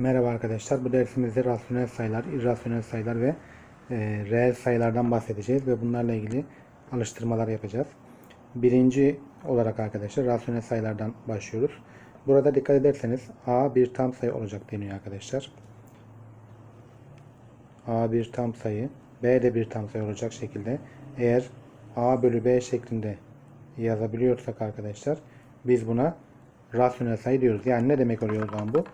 Merhaba arkadaşlar. Bu dersimizde rasyonel sayılar, irrasyonel sayılar ve e, reel sayılardan bahsedeceğiz ve bunlarla ilgili alıştırmalar yapacağız. Birinci olarak arkadaşlar rasyonel sayılardan başlıyoruz. Burada dikkat ederseniz a bir tam sayı olacak deniyor arkadaşlar. a bir tam sayı, b de bir tam sayı olacak şekilde eğer a bölü b şeklinde yazabiliyorsak arkadaşlar biz buna rasyonel sayı diyoruz. Yani ne demek oluyor o zaman bu?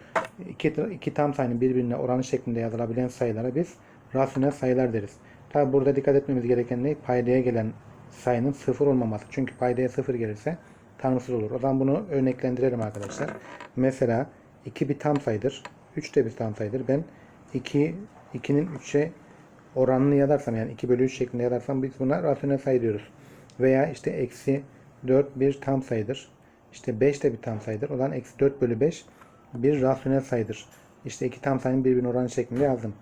İki, iki tam sayının birbirine oranı şeklinde yazılabilen sayılara biz rasyonel sayılar deriz. Tabi burada dikkat etmemiz gereken ne? Paydaya gelen sayının sıfır olmaması. Çünkü paydaya sıfır gelirse tanımsız olur. O zaman bunu örneklendirelim arkadaşlar. Mesela 2 bir tam sayıdır. 3 de bir tam sayıdır. Ben 2 2'nin 3'e oranını yazarsam yani 2 bölü 3 şeklinde yazarsam biz buna rasyonel sayı diyoruz. Veya işte eksi 4 bir tam sayıdır. İşte 5 de bir tam sayıdır. O zaman eksi 4 bölü 5 bir rasyonel sayıdır. İşte iki tam sayının birbirine oranı şeklinde yazdım.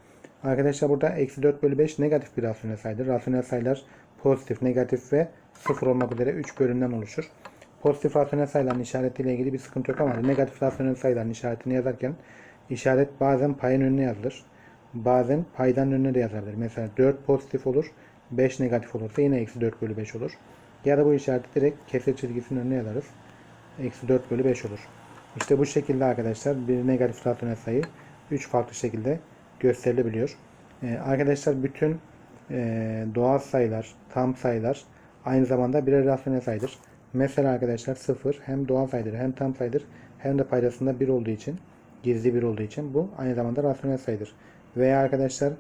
Arkadaşlar burada eksi 4 bölü 5 negatif bir rasyonel sayıdır. Rasyonel sayılar pozitif, negatif ve sıfır olmak üzere 3 bölümden oluşur. Pozitif rasyonel sayıların işaretiyle ilgili bir sıkıntı yok ama negatif rasyonel sayıların işaretini yazarken işaret bazen payın önüne yazılır. Bazen paydan önüne de yazılabilir. Mesela 4 pozitif olur, 5 negatif olursa yine eksi 4 bölü 5 olur. Ya da bu işareti direkt kesir çizgisinin önüne yazarız. Eksi 4 bölü 5 olur. İşte bu şekilde arkadaşlar bir negatif rasyonel sayı 3 farklı şekilde gösterilebiliyor. Ee, arkadaşlar bütün e, doğal sayılar, tam sayılar aynı zamanda birer rasyonel sayıdır. Mesela arkadaşlar 0 hem doğal sayıdır hem tam sayıdır hem de paydasında 1 olduğu için gizli 1 olduğu için bu aynı zamanda rasyonel sayıdır. Veya arkadaşlar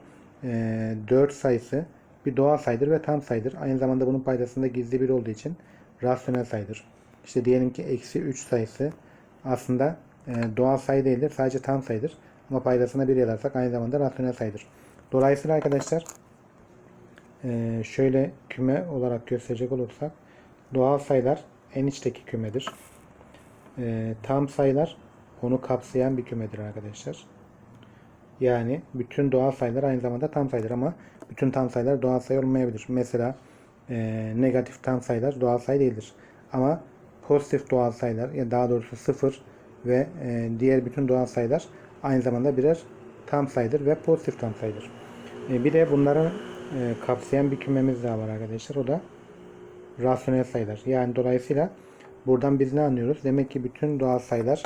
e, 4 sayısı bir doğal sayıdır ve tam sayıdır. Aynı zamanda bunun paydasında gizli 1 olduğu için rasyonel sayıdır. İşte diyelim ki eksi 3 sayısı aslında e, doğal sayı değildir. Sadece tam sayıdır. Ama paydasına 1 yazarsak aynı zamanda rasyonel sayıdır. Dolayısıyla arkadaşlar e, şöyle küme olarak gösterecek olursak doğal sayılar en içteki kümedir. E, tam sayılar onu kapsayan bir kümedir arkadaşlar. Yani bütün doğal sayılar aynı zamanda tam sayıdır ama bütün tam sayılar doğal sayı olmayabilir. Mesela e, negatif tam sayılar doğal sayı değildir. Ama pozitif doğal sayılar ya daha doğrusu sıfır ve e, diğer bütün doğal sayılar aynı zamanda birer tam sayıdır ve pozitif tam sayıdır. E, bir de bunları e, kapsayan bir kümemiz daha var arkadaşlar. O da rasyonel sayılar. Yani dolayısıyla buradan biz ne anlıyoruz? Demek ki bütün doğal sayılar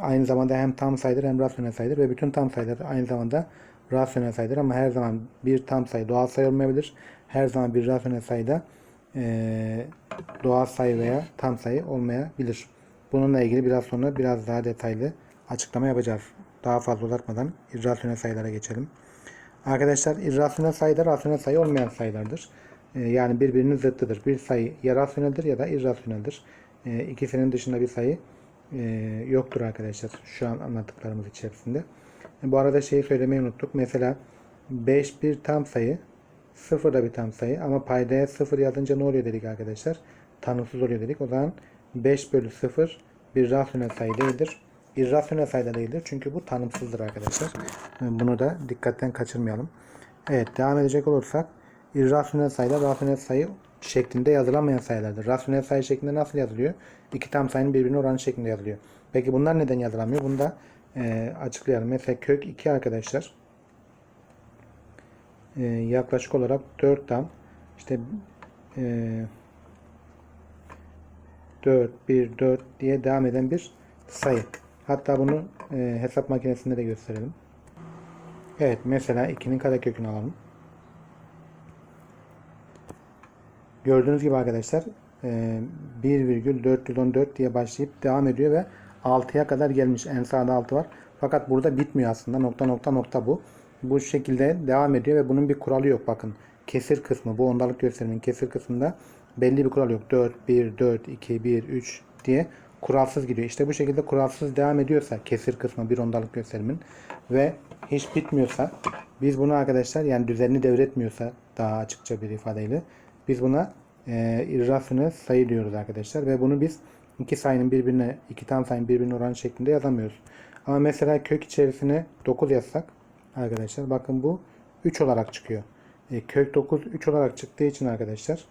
aynı zamanda hem tam sayıdır hem rasyonel sayıdır ve bütün tam sayılar aynı zamanda rasyonel sayıdır ama her zaman bir tam sayı doğal sayı olmayabilir. Her zaman bir rasyonel sayıda e, doğal sayı veya tam sayı olmayabilir. Bununla ilgili biraz sonra biraz daha detaylı açıklama yapacağız. Daha fazla uzatmadan irrasyonel sayılara geçelim. Arkadaşlar irrasyonel sayılar rasyonel sayı olmayan sayılardır. E, yani birbirinin zıttıdır. Bir sayı ya rasyoneldir ya da irrasyoneldir. E, ikisinin dışında bir sayı e, yoktur arkadaşlar. Şu an anlattıklarımız içerisinde. Bu arada şeyi söylemeyi unuttuk. Mesela 5 bir tam sayı 0 da bir tam sayı ama paydaya 0 yazınca ne oluyor dedik arkadaşlar? Tanımsız oluyor dedik. O zaman 5 bölü 0 bir rasyonel sayı değildir. İrrasyonel sayı da değildir. Çünkü bu tanımsızdır arkadaşlar. Bunu da dikkatten kaçırmayalım. Evet devam edecek olursak irrasyonel sayılar rasyonel sayı şeklinde yazılamayan sayılardır. Rasyonel sayı şeklinde nasıl yazılıyor? İki tam sayının birbirine oranı şeklinde yazılıyor. Peki bunlar neden yazılamıyor? Bunu da e, açıklayalım. Mesela kök 2 arkadaşlar e, yaklaşık olarak 4 tam işte e, 4 1 4 diye devam eden bir sayı. Hatta bunu e, hesap makinesinde de gösterelim. Evet mesela 2'nin karekökünü alalım. Gördüğünüz gibi arkadaşlar e, 1,414 diye başlayıp devam ediyor ve 6'ya kadar gelmiş. En sağda 6 var. Fakat burada bitmiyor aslında. Nokta nokta nokta bu bu şekilde devam ediyor ve bunun bir kuralı yok. Bakın kesir kısmı bu ondalık gösterimin kesir kısmında belli bir kural yok. 4, 1, 4, 2, 1, 3 diye kuralsız gidiyor. İşte bu şekilde kuralsız devam ediyorsa kesir kısmı bir ondalık gösterimin ve hiç bitmiyorsa biz bunu arkadaşlar yani düzenini devretmiyorsa daha açıkça bir ifadeyle biz buna e, irrasyonel sayı diyoruz arkadaşlar ve bunu biz iki sayının birbirine iki tam sayının birbirine oranı şeklinde yazamıyoruz. Ama mesela kök içerisine 9 yazsak arkadaşlar. Bakın bu 3 olarak çıkıyor. E, kök 9 3 olarak çıktığı için arkadaşlar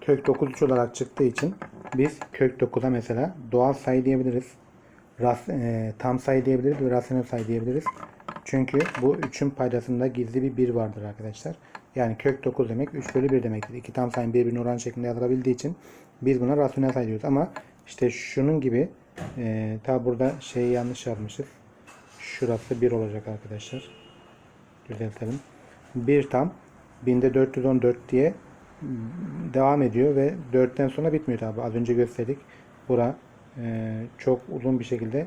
kök 9 3 olarak çıktığı için biz kök 9'a mesela doğal sayı diyebiliriz. ras, e, tam sayı diyebiliriz ve rasyonel sayı diyebiliriz. Çünkü bu 3'ün paydasında gizli bir 1 vardır arkadaşlar. Yani kök 9 demek 3 bölü 1 demektir. İki tam sayının birbirine oran şeklinde yazılabildiği için biz buna rasyonel sayı diyoruz. Ama işte şunun gibi e, ta burada şeyi yanlış yazmışız. Şurası 1 olacak arkadaşlar. Düzeltelim. 1 tam binde 414 diye devam ediyor ve 4'ten sonra bitmiyor tabi. Az önce gösterdik. Bura e, çok uzun bir şekilde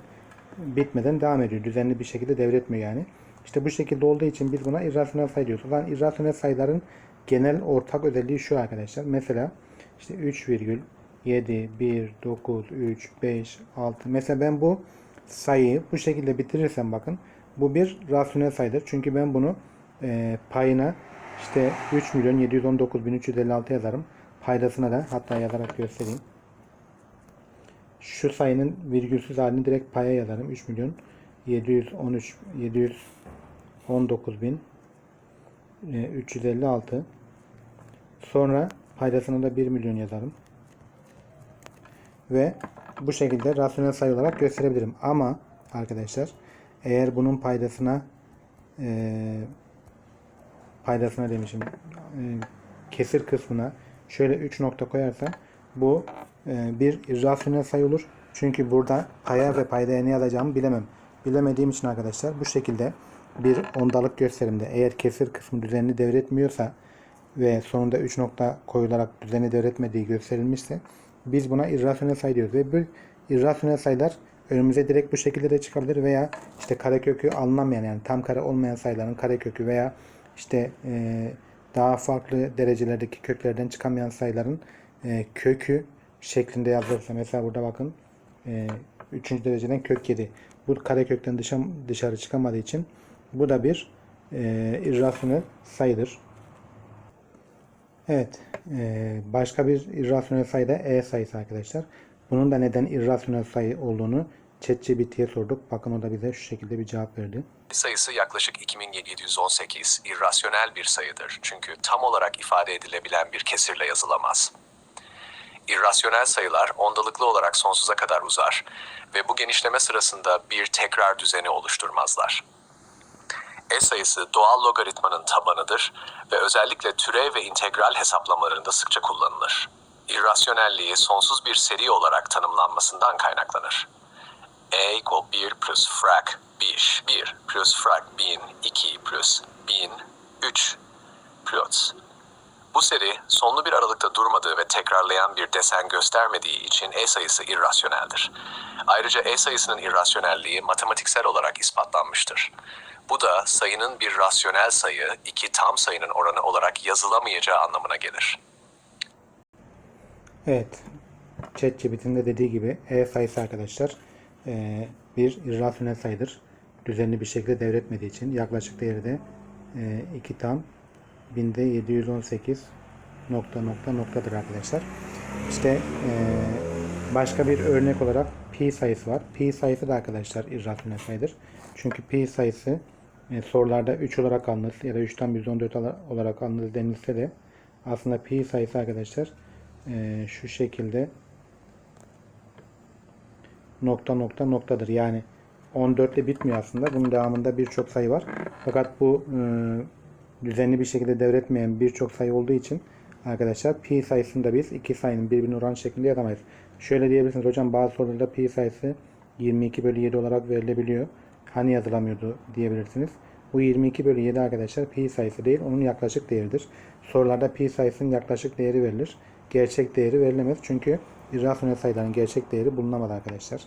bitmeden devam ediyor. Düzenli bir şekilde devretmiyor yani. İşte bu şekilde olduğu için biz buna irrasyonel sayı diyoruz. O zaman irrasyonel sayıların genel ortak özelliği şu arkadaşlar. Mesela işte 3,7, 1, 9, 3, 5, 6. Mesela ben bu sayıyı bu şekilde bitirirsem bakın bu bir rasyonel sayıdır. Çünkü ben bunu e, payına işte 3 milyon 719 bin 356 yazarım. Paydasına da hatta yazarak göstereyim. Şu sayının virgülsüz halini direkt paya yazarım. 3 milyon 713 719 bin e, 356 sonra paydasına da 1 milyon yazarım. Ve bu şekilde rasyonel sayı olarak gösterebilirim. Ama arkadaşlar eğer bunun paydasına e, paydasına demişim e, kesir kısmına şöyle 3 nokta koyarsam bu e, bir irrasyonel sayı olur. Çünkü burada paya ve paydaya ne yazacağımı bilemem. Bilemediğim için arkadaşlar bu şekilde bir ondalık gösterimde eğer kesir kısmı düzenli devretmiyorsa ve sonunda 3 nokta koyularak düzenli devretmediği gösterilmişse biz buna irrasyonel sayı diyoruz. Ve bu irrasyonel sayılar önümüze direkt bu şekilde de çıkabilir veya işte karekökü alınamayan yani tam kare olmayan sayıların karekökü veya işte e, daha farklı derecelerdeki köklerden çıkamayan sayıların e, kökü şeklinde yazılırsa mesela burada bakın e, 3. dereceden kök 7 bu karekökten dışa, dışarı çıkamadığı için bu da bir e, irrasyonel sayıdır. Evet. e, başka bir irrasyonel sayı da e sayısı arkadaşlar. Bunun da neden irrasyonel sayı olduğunu ChatGPT'ye sorduk. Bakın o da bize şu şekilde bir cevap verdi. sayısı yaklaşık 2718 irrasyonel bir sayıdır. Çünkü tam olarak ifade edilebilen bir kesirle yazılamaz. İrrasyonel sayılar ondalıklı olarak sonsuza kadar uzar ve bu genişleme sırasında bir tekrar düzeni oluşturmazlar. E sayısı doğal logaritmanın tabanıdır ve özellikle türev ve integral hesaplamalarında sıkça kullanılır. İrrasyonelliği sonsuz bir seri olarak tanımlanmasından kaynaklanır. E equal 1 plus frag 1, 1 plus frag 1000, 2 plus 1000, 3 plus. Bu seri sonlu bir aralıkta durmadığı ve tekrarlayan bir desen göstermediği için E sayısı irrasyoneldir. Ayrıca E sayısının irrasyonelliği matematiksel olarak ispatlanmıştır. Bu da sayının bir rasyonel sayı iki tam sayının oranı olarak yazılamayacağı anlamına gelir. Evet. ChatGPT'nin de dediği gibi E sayısı arkadaşlar e, bir irrasyonel sayıdır. Düzenli bir şekilde devretmediği için yaklaşık değeri de e, 2 tam binde 718 nokta nokta noktadır arkadaşlar. İşte e, başka bir örnek olarak pi sayısı var. Pi sayısı da arkadaşlar irrasyonel sayıdır. Çünkü pi sayısı e, sorularda 3 olarak alınır ya da 3'ten 114 ala- olarak alınır denilse de aslında pi sayısı arkadaşlar e, şu şekilde nokta nokta noktadır. Yani 14 ile bitmiyor aslında. Bunun devamında birçok sayı var. Fakat bu e, düzenli bir şekilde devretmeyen birçok sayı olduğu için arkadaşlar pi sayısını da biz iki sayının birbirine oran şeklinde yazamayız. Şöyle diyebilirsiniz hocam bazı sorularda pi sayısı 22 bölü 7 olarak verilebiliyor. Hani yazılamıyordu diyebilirsiniz. Bu 22 bölü 7 arkadaşlar pi sayısı değil onun yaklaşık değeridir. Sorularda pi sayısının yaklaşık değeri verilir. Gerçek değeri verilemez. Çünkü irrasyonel sayıların gerçek değeri bulunamaz arkadaşlar.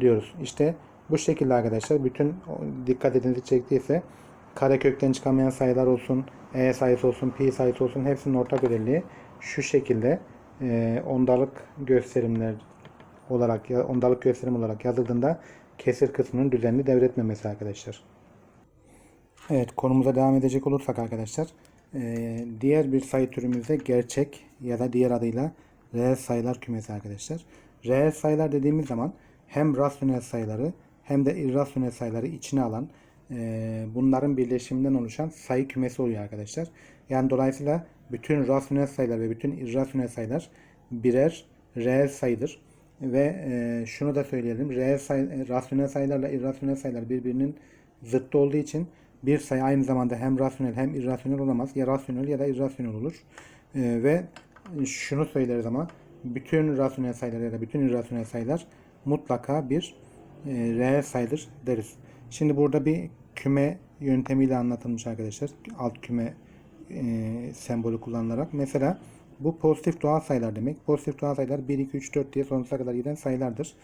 Diyoruz. İşte bu şekilde arkadaşlar bütün dikkat edinizi çektiyse karekökten çıkamayan sayılar olsun, e sayısı olsun, pi sayısı olsun hepsinin ortak özelliği şu şekilde e, ondalık gösterimler olarak ya ondalık gösterim olarak yazıldığında kesir kısmının düzenli devretmemesi arkadaşlar. Evet konumuza devam edecek olursak arkadaşlar eee, diğer bir sayı türümüzde gerçek ya da diğer adıyla reel sayılar kümesi arkadaşlar. Reel sayılar dediğimiz zaman hem rasyonel sayıları hem de irrasyonel sayıları içine alan eee, bunların birleşiminden oluşan sayı kümesi oluyor arkadaşlar. Yani dolayısıyla bütün rasyonel sayılar ve bütün irrasyonel sayılar birer reel sayıdır. Ve e, şunu da söyleyelim. Reel say, e, rasyonel sayılarla irrasyonel sayılar birbirinin zıttı olduğu için bir sayı aynı zamanda hem rasyonel hem irrasyonel olamaz. Ya rasyonel ya da irrasyonel olur. E, ve şunu söyleriz ama bütün rasyonel sayılar ya da bütün irrasyonel sayılar mutlaka bir e, reel sayıdır deriz. Şimdi burada bir küme yöntemiyle anlatılmış arkadaşlar. Alt küme e, sembolü kullanılarak. Mesela bu pozitif doğal sayılar demek. Pozitif doğal sayılar 1, 2, 3, 4 diye sonsuza kadar giden sayılardır.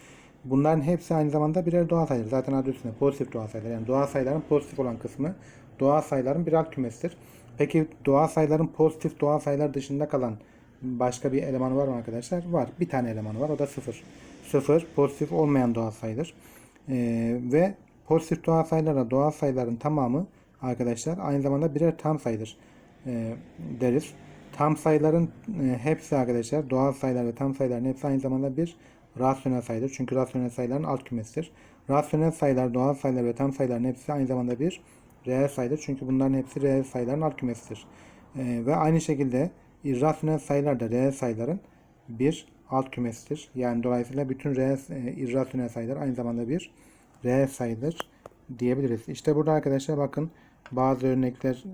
Bunların hepsi aynı zamanda birer doğal sayıdır. Zaten adı üstünde pozitif doğal sayılar. Yani doğal sayıların pozitif olan kısmı doğal sayıların bir alt kümesidir. Peki doğal sayıların pozitif doğal sayılar dışında kalan başka bir elemanı var mı arkadaşlar? Var. Bir tane elemanı var. O da 0. 0 pozitif olmayan doğal sayıdır. Ee, ve pozitif doğal sayılarla doğal sayıların tamamı arkadaşlar aynı zamanda birer tam sayıdır e, deriz. Tam sayıların e, hepsi arkadaşlar doğal sayılar ve tam sayıların hepsi aynı zamanda bir rasyonel sayıdır. Çünkü rasyonel sayıların alt kümesidir. Rasyonel sayılar, doğal sayılar ve tam sayıların hepsi aynı zamanda bir reel sayıdır. Çünkü bunların hepsi reel sayıların alt kümesidir. E, ve aynı şekilde irrasyonel sayılar da reel sayıların bir alt kümesidir. Yani dolayısıyla bütün reel, e, irrasyonel sayılar aynı zamanda bir reel sayıdır diyebiliriz. İşte burada arkadaşlar bakın bazı örnekler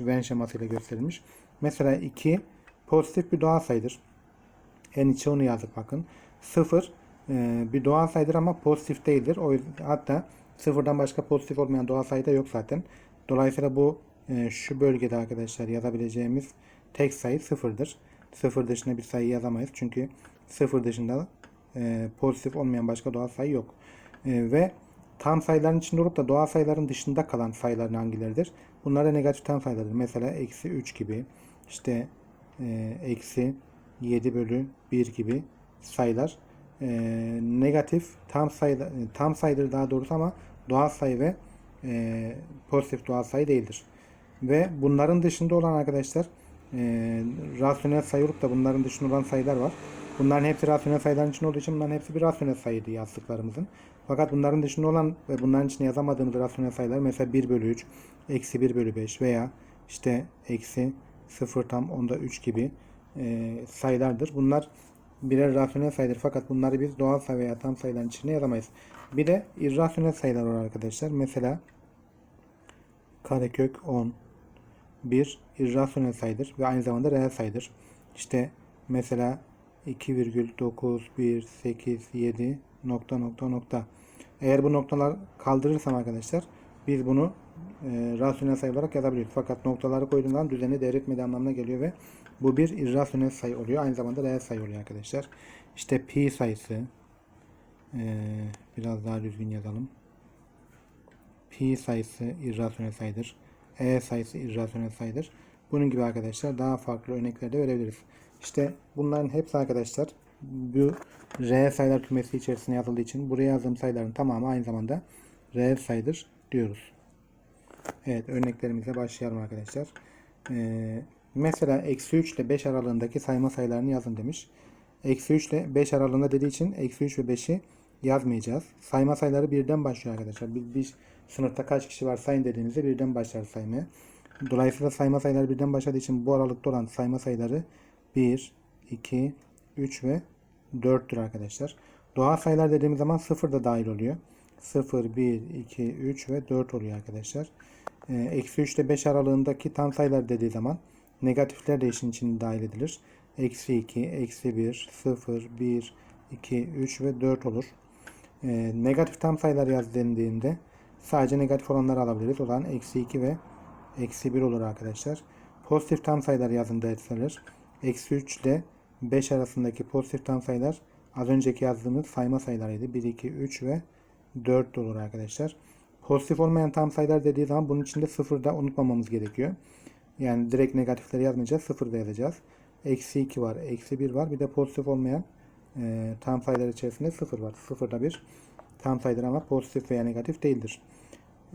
e, Venn şemasıyla gösterilmiş. Mesela 2 pozitif bir doğal sayıdır. En içe onu yazdık bakın. 0 e, bir doğal sayıdır ama pozitif değildir. O yüzden, hatta sıfırdan başka pozitif olmayan doğal sayı da yok zaten. Dolayısıyla bu e, şu bölgede arkadaşlar yazabileceğimiz tek sayı sıfırdır. Sıfır dışında bir sayı yazamayız. Çünkü sıfır dışında e, pozitif olmayan başka doğal sayı yok. E, ve tam sayıların içinde olup da doğal sayıların dışında kalan sayıların hangileridir? Bunlar da negatif tam sayılardır. Mesela eksi 3 gibi, işte e, eksi 7 bölü 1 gibi sayılar e, negatif tam sayı tam sayıdır daha doğrusu ama doğal sayı ve e, pozitif doğal sayı değildir. Ve bunların dışında olan arkadaşlar e, rasyonel sayı olup da bunların dışında olan sayılar var. Bunların hepsi rasyonel sayıların içinde olduğu için bunların hepsi bir rasyonel sayıydı yazdıklarımızın. Fakat bunların dışında olan ve bunların içine yazamadığımız rasyonel sayılar mesela 1 bölü 3, eksi 1 bölü 5 veya işte eksi 0 tam onda 3 gibi e, sayılardır. Bunlar birer rasyonel sayıdır fakat bunları biz doğal sayı veya tam sayıların içine yazamayız. Bir de irrasyonel sayılar var arkadaşlar. Mesela karekök 10 bir irrasyonel sayıdır ve aynı zamanda reel sayıdır. İşte mesela 2,918,7 nokta nokta nokta. Eğer bu noktalar kaldırırsam arkadaşlar biz bunu e, rasyonel sayı olarak yazabiliriz. Fakat noktaları koyduğundan düzeni devretmediği anlamına geliyor ve bu bir irrasyonel sayı oluyor. Aynı zamanda reel sayı oluyor arkadaşlar. İşte pi sayısı e, biraz daha düzgün yazalım. Pi sayısı irrasyonel sayıdır. E sayısı irrasyonel sayıdır. Bunun gibi arkadaşlar daha farklı örnekler de verebiliriz. İşte bunların hepsi arkadaşlar bu reel sayılar kümesi içerisine yazıldığı için buraya yazdığım sayıların tamamı aynı zamanda reel sayıdır diyoruz. Evet örneklerimize başlayalım arkadaşlar. Ee, mesela eksi 3 ile 5 aralığındaki sayma sayılarını yazın demiş. Eksi 3 ile 5 aralığında dediği için eksi 3 ve 5'i yazmayacağız. Sayma sayıları birden başlıyor arkadaşlar. Bir, bir sınıfta kaç kişi var sayın dediğimizde birden başlar saymaya. Dolayısıyla sayma sayıları birden başladığı için bu aralıkta olan sayma sayıları 1, 2, 3 ve 4'tür arkadaşlar. Doğal sayılar dediğimiz zaman 0 da dahil oluyor. 0, 1, 2, 3 ve 4 oluyor arkadaşlar. Ee, eksi 3 ile 5 aralığındaki tam sayılar dediği zaman negatifler de işin içine dahil edilir. Eksi 2, eksi 1, 0, 1, 2, 3 ve 4 olur. Ee, negatif tam sayılar yaz dendiğinde sadece negatif olanları alabiliriz. O eksi 2 ve eksi 1 olur arkadaşlar. Pozitif tam sayılar yazın derseniz eksi 3 ile 5 arasındaki pozitif tam sayılar az önceki yazdığımız sayma sayılarıydı. 1, 2, 3 ve 4 olur arkadaşlar. Pozitif olmayan tam sayılar dediği zaman bunun içinde 0 da unutmamamız gerekiyor. Yani direkt negatifleri yazmayacağız. 0 da yazacağız. Eksi 2 var. Eksi 1 var. Bir de pozitif olmayan e, tam sayılar içerisinde 0 var. 0 da bir tam sayıdır ama pozitif veya negatif değildir.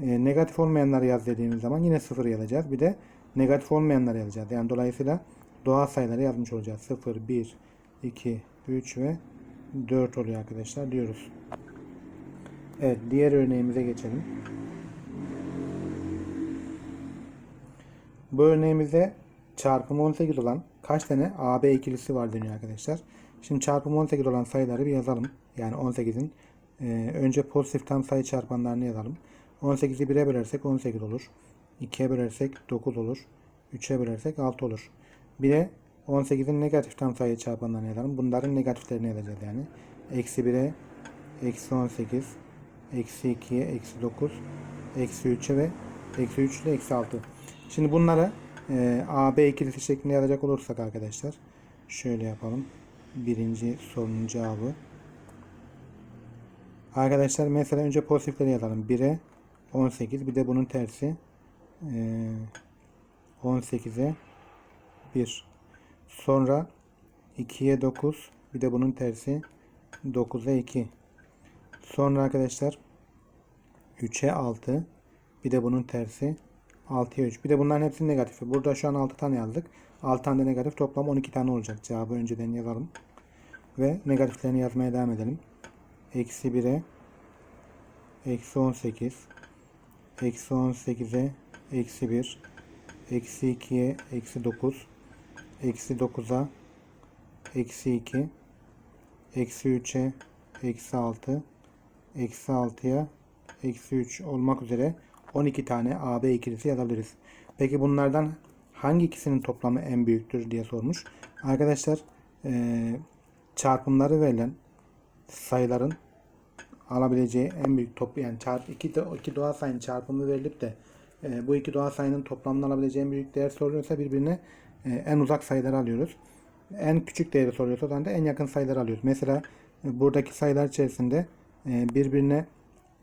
E, negatif olmayanları yaz dediğimiz zaman yine 0 yazacağız. Bir de negatif olmayanları yazacağız. Yani dolayısıyla doğal sayıları yazmış olacağız. 0, 1, 2, 3 ve 4 oluyor arkadaşlar diyoruz. Evet diğer örneğimize geçelim. Bu örneğimizde çarpımı 18 olan kaç tane AB ikilisi var deniyor arkadaşlar. Şimdi çarpım 18 olan sayıları bir yazalım. Yani 18'in e, önce pozitif tam sayı çarpanlarını yazalım. 18'i 1'e bölersek 18 olur. 2'ye bölersek 9 olur. 3'e bölersek 6 olur. Bir de 18'in negatif tam sayı çarpanlarını yazalım. Bunların negatiflerini yazacağız yani. Eksi 1'e eksi 18 eksi 2'ye eksi 9 eksi 3'e ve eksi 3 ile eksi 6. Şimdi bunları e, A, B ikilisi şeklinde yazacak olursak arkadaşlar şöyle yapalım. Birinci sorunun cevabı. Arkadaşlar mesela önce pozitifleri yazalım. 1'e 18 bir de bunun tersi e, 18'e 1. Sonra 2'ye 9 bir de bunun tersi 9'a 2. Sonra arkadaşlar 3'e 6 bir de bunun tersi 6'ya 3. Bir de bunların hepsi negatifi. Burada şu an 6 tane yazdık. 6 tane de negatif toplam 12 tane olacak. Cevabı önceden yazalım. Ve negatiflerini yazmaya devam edelim. Eksi 1'e eksi 18 eksi 18'e eksi 1 eksi 2'ye eksi 9 eksi 9'a eksi 2 eksi 3'e eksi 6 eksi 6'ya eksi 3 olmak üzere 12 tane AB ikilisi yazabiliriz. Peki bunlardan hangi ikisinin toplamı en büyüktür diye sormuş. Arkadaşlar eee, çarpımları verilen sayıların alabileceği en büyük top yani çarp iki, iki doğal sayının çarpımı verilip de e, bu iki doğal sayının toplamını alabileceği en büyük değer soruluyorsa birbirine e, en uzak sayıları alıyoruz. En küçük değeri soruyorsa da en yakın sayıları alıyoruz. Mesela e, buradaki sayılar içerisinde e, birbirine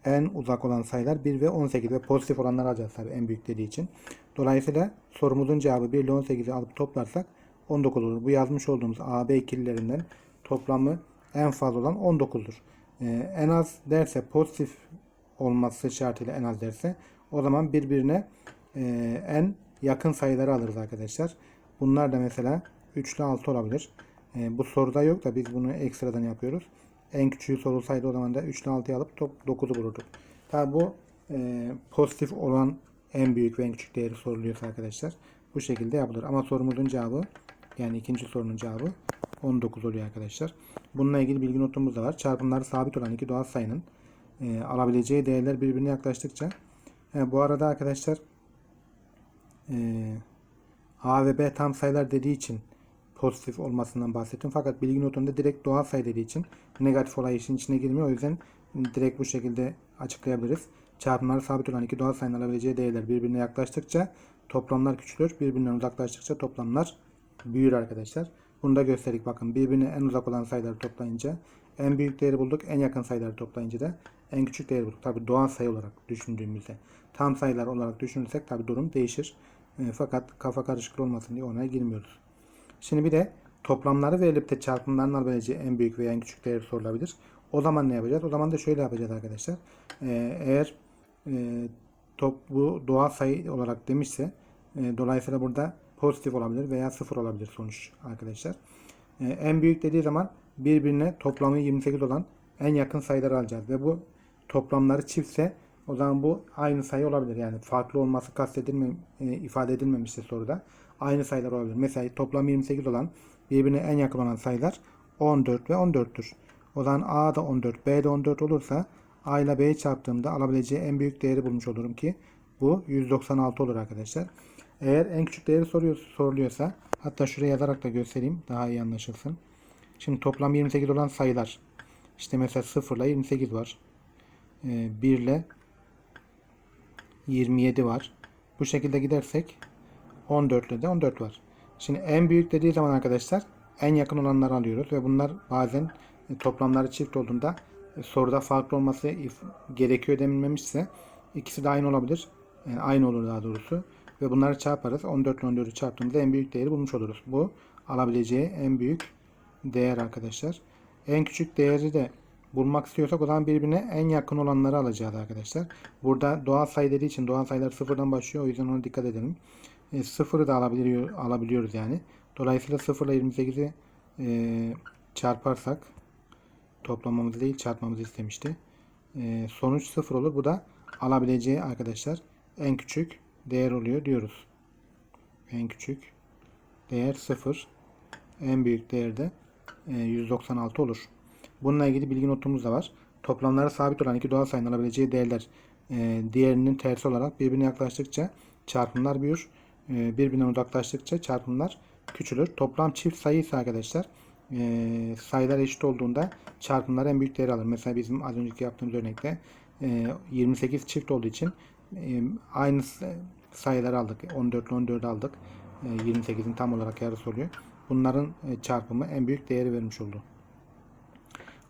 en uzak olan sayılar 1 ve 18 ve pozitif olanları alacağız tabii en büyük dediği için. Dolayısıyla sorumuzun cevabı 1 ile 18'i alıp toplarsak 19 olur. Bu yazmış olduğumuz AB ikililerinden toplamı en fazla olan 19'dur. Ee, en az derse pozitif olması şartıyla en az derse o zaman birbirine e, en yakın sayıları alırız arkadaşlar. Bunlar da mesela 3 ile 6 olabilir. E, bu soruda yok da biz bunu ekstradan yapıyoruz. En küçüğü sorulsaydı o zaman da 3 ile 6'yı alıp top 9'u bulurduk. Tabi bu e, pozitif olan en büyük ve en küçük değeri soruluyorsa arkadaşlar bu şekilde yapılır. Ama sorumuzun cevabı yani ikinci sorunun cevabı 19 oluyor arkadaşlar. Bununla ilgili bilgi notumuz da var. Çarpımları sabit olan iki doğal sayının e, alabileceği değerler birbirine yaklaştıkça He, bu arada arkadaşlar e, A ve B tam sayılar dediği için pozitif olmasından bahsettim. Fakat bilgi notunda direkt doğal sayı dediği için negatif olay işin içine girmiyor. O yüzden direkt bu şekilde açıklayabiliriz. Çarpımları sabit olan iki doğal sayının alabileceği değerler birbirine yaklaştıkça toplamlar küçülür. Birbirinden uzaklaştıkça toplamlar büyür arkadaşlar. Bunu da gösterdik. Bakın birbirine en uzak olan sayıları toplayınca en büyük değeri bulduk. En yakın sayıları toplayınca da en küçük değeri bulduk. Tabi doğal sayı olarak düşündüğümüzde. Tam sayılar olarak düşünürsek tabi durum değişir. E, fakat kafa karışıklığı olmasın diye ona girmiyoruz. Şimdi bir de toplamları verilip de çarpımların alabileceği en büyük veya en küçük değeri sorulabilir. O zaman ne yapacağız? O zaman da şöyle yapacağız arkadaşlar. Ee, eğer e, top bu doğal sayı olarak demişse e, dolayısıyla burada pozitif olabilir veya sıfır olabilir sonuç arkadaşlar. En büyük dediği zaman birbirine toplamı 28 olan en yakın sayıları alacağız ve bu toplamları çiftse o zaman bu aynı sayı olabilir. Yani farklı olması kastedilme, e, ifade edilmemişse soruda aynı sayılar olabilir. Mesela toplam 28 olan birbirine en yakın olan sayılar 14 ve 14'tür. O zaman A da 14, B de 14 olursa A ile B'yi çarptığımda alabileceği en büyük değeri bulmuş olurum ki bu 196 olur arkadaşlar. Eğer en küçük değeri soruyor, soruluyorsa hatta şuraya yazarak da göstereyim daha iyi anlaşılsın. Şimdi toplam 28 olan sayılar. İşte mesela 0 ile 28 var. 1 ile 27 var. Bu şekilde gidersek 14 ile de 14 var. Şimdi en büyük dediği zaman arkadaşlar en yakın olanları alıyoruz ve bunlar bazen e, toplamları çift olduğunda e, soruda farklı olması gerekiyor denilmemişse ikisi de aynı olabilir. Yani aynı olur daha doğrusu. Ve bunları çarparız. 14 ile 14'ü çarptığımızda en büyük değeri bulmuş oluruz. Bu alabileceği en büyük değer arkadaşlar. En küçük değeri de bulmak istiyorsak o zaman birbirine en yakın olanları alacağız arkadaşlar. Burada doğal sayı dediği için doğal sayılar sıfırdan başlıyor. O yüzden ona dikkat edelim. E, sıfırı da alabiliyor, alabiliyoruz yani. Dolayısıyla 0 ile 28'i e, çarparsak toplamamızı değil çarpmamızı istemişti. E, sonuç 0 olur. Bu da alabileceği arkadaşlar en küçük değer oluyor diyoruz. En küçük değer 0. En büyük değer de e, 196 olur. Bununla ilgili bilgi notumuz da var. Toplamları sabit olan iki doğal sayının alabileceği değerler e, diğerinin tersi olarak birbirine yaklaştıkça çarpımlar büyür. E, birbirinden uzaklaştıkça çarpımlar küçülür. Toplam çift sayı ise arkadaşlar e, sayılar eşit olduğunda çarpımlar en büyük değeri alır. Mesela bizim az önceki yaptığımız örnekte e, 28 çift olduğu için e, aynı sayıları aldık. 14 ile 14'ü aldık. E, 28'in tam olarak yarısı oluyor. Bunların e, çarpımı en büyük değeri vermiş oldu.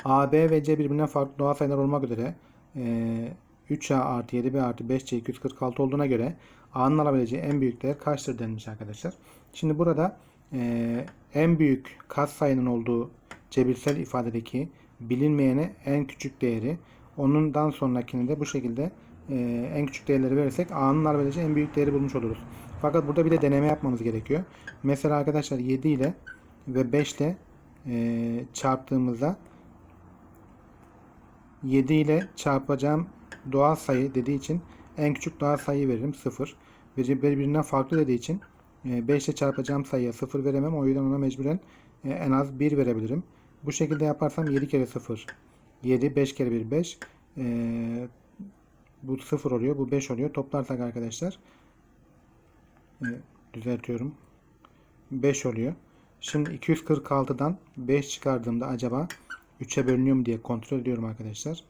A, B ve C birbirinden farklı doğal sayılar olmak üzere e, 3A artı 7B artı 5C 246 olduğuna göre A'nın alabileceği en büyük değer kaçtır denilmiş arkadaşlar. Şimdi burada e, en büyük kat sayının olduğu cebirsel ifadedeki bilinmeyene en küçük değeri onundan sonrakini de bu şekilde e, en küçük değerleri verirsek A'nın alabileceği en büyük değeri bulmuş oluruz. Fakat burada bir de deneme yapmamız gerekiyor. Mesela arkadaşlar 7 ile ve 5 ile e, çarptığımızda 7 ile çarpacağım doğal sayı dediği için en küçük doğal sayıyı veririm 0. Bir- Birbirinden farklı dediği için 5 ile çarpacağım sayıya 0 veremem. O yüzden ona mecburen e, en az 1 verebilirim. Bu şekilde yaparsam 7 kere 0 7 5 kere 1 5 E, bu 0 oluyor. Bu 5 oluyor. Toplarsak arkadaşlar e, düzeltiyorum. 5 oluyor. Şimdi 246'dan 5 çıkardığımda acaba 3'e bölünüyor mu diye kontrol ediyorum arkadaşlar.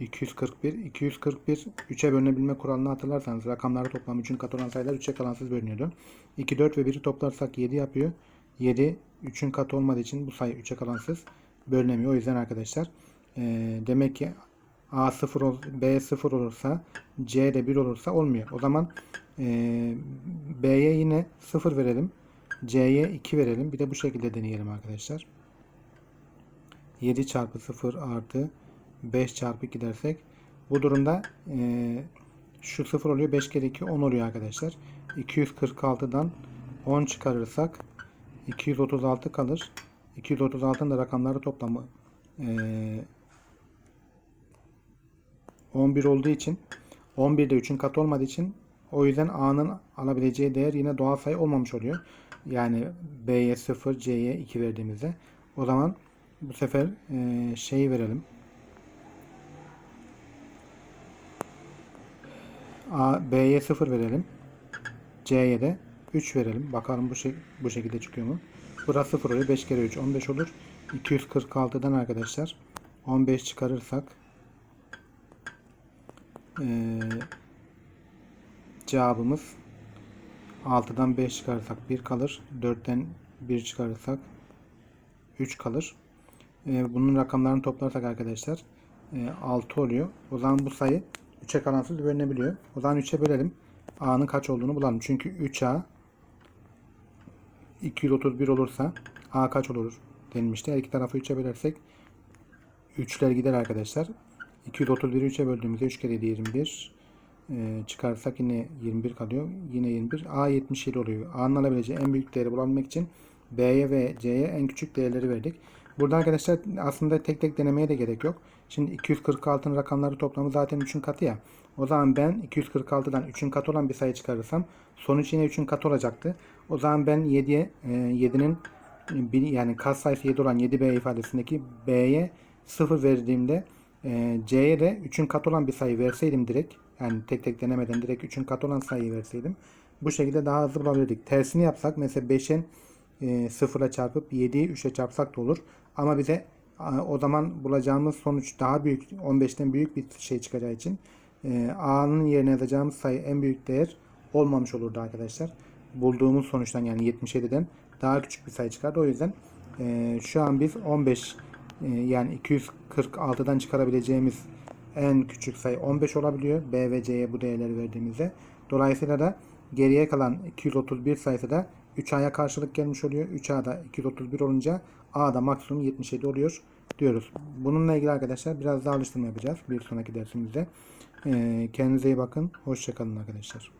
241, 241 3'e bölünebilme kuralını hatırlarsanız rakamları toplam 3'ün katı olan sayılar 3'e kalansız bölünüyordu. 2, 4 ve 1'i toplarsak 7 yapıyor. 7 3'ün katı olmadığı için bu sayı 3'e kalansız bölünemiyor. O yüzden arkadaşlar eee, demek ki A 0 ol, B 0 olursa C de 1 olursa olmuyor. O zaman eee, B'ye yine 0 verelim. C'ye 2 verelim. Bir de bu şekilde deneyelim arkadaşlar. 7 çarpı 0 artı 5 çarpı 2 dersek bu durumda eee, şu 0 oluyor. 5 kere 2 10 oluyor arkadaşlar. 246'dan 10 çıkarırsak 236 kalır. 236'nın da rakamları toplamı eee 11 olduğu için 11'de 3'ün katı olmadığı için o yüzden A'nın alabileceği değer yine doğal sayı olmamış oluyor. Yani B'ye 0, C'ye 2 verdiğimizde. O zaman bu sefer eee şeyi verelim. A, B'ye 0 verelim. C'ye de 3 verelim. Bakalım bu, şey, bu şekilde çıkıyor mu? Burası 0 oluyor. 5 kere 3 15 olur. 246'dan arkadaşlar 15 çıkarırsak eee cevabımız 6'dan 5 çıkarırsak 1 kalır. 4'ten 1 çıkarırsak 3 kalır. Ee, bunun rakamlarını toplarsak arkadaşlar e, 6 oluyor. O zaman bu sayı 3'e kalansız bölünebiliyor. O zaman 3'e bölelim. A'nın kaç olduğunu bulalım. Çünkü 3A 231 olursa A kaç olur denilmişti. Her iki tarafı 3'e bölersek 3'ler gider arkadaşlar. 231'i 3'e böldüğümüzde 3 kere 7 21 e, çıkarsak yine 21 kalıyor. Yine 21. A 77 oluyor. A'nın alabileceği en büyük değeri bulabilmek için B'ye ve C'ye en küçük değerleri verdik. Burada arkadaşlar aslında tek tek denemeye de gerek yok. Şimdi 246'nın rakamları toplamı zaten 3'ün katı ya. O zaman ben 246'dan 3'ün katı olan bir sayı çıkarırsam sonuç yine 3'ün katı olacaktı. O zaman ben 7'ye e, 7'nin bir, yani kat sayısı 7 olan 7B ifadesindeki B'ye 0 verdiğimde e, C'ye de 3'ün katı olan bir sayı verseydim direkt yani tek tek denemeden direkt 3'ün katı olan sayıyı verseydim bu şekilde daha hızlı bulabilirdik. Tersini yapsak mesela 5'in e, 0'a çarpıp 7'yi 3'e çarpsak da olur. Ama bize o zaman bulacağımız sonuç daha büyük 15'ten büyük bir şey çıkacağı için e, A'nın yerine yazacağımız sayı en büyük değer olmamış olurdu arkadaşlar. Bulduğumuz sonuçtan yani 77'den daha küçük bir sayı çıkardı. O yüzden e, şu an biz 15 e, yani 246'dan çıkarabileceğimiz en küçük sayı 15 olabiliyor. B ve C'ye bu değerleri verdiğimizde. Dolayısıyla da geriye kalan 231 sayısı da 3A'ya karşılık gelmiş oluyor. 3A'da 231 olunca A'da maksimum 77 oluyor diyoruz. Bununla ilgili arkadaşlar biraz daha alıştırma yapacağız bir sonraki dersimizde. Ee, kendinize iyi bakın. Hoşçakalın arkadaşlar.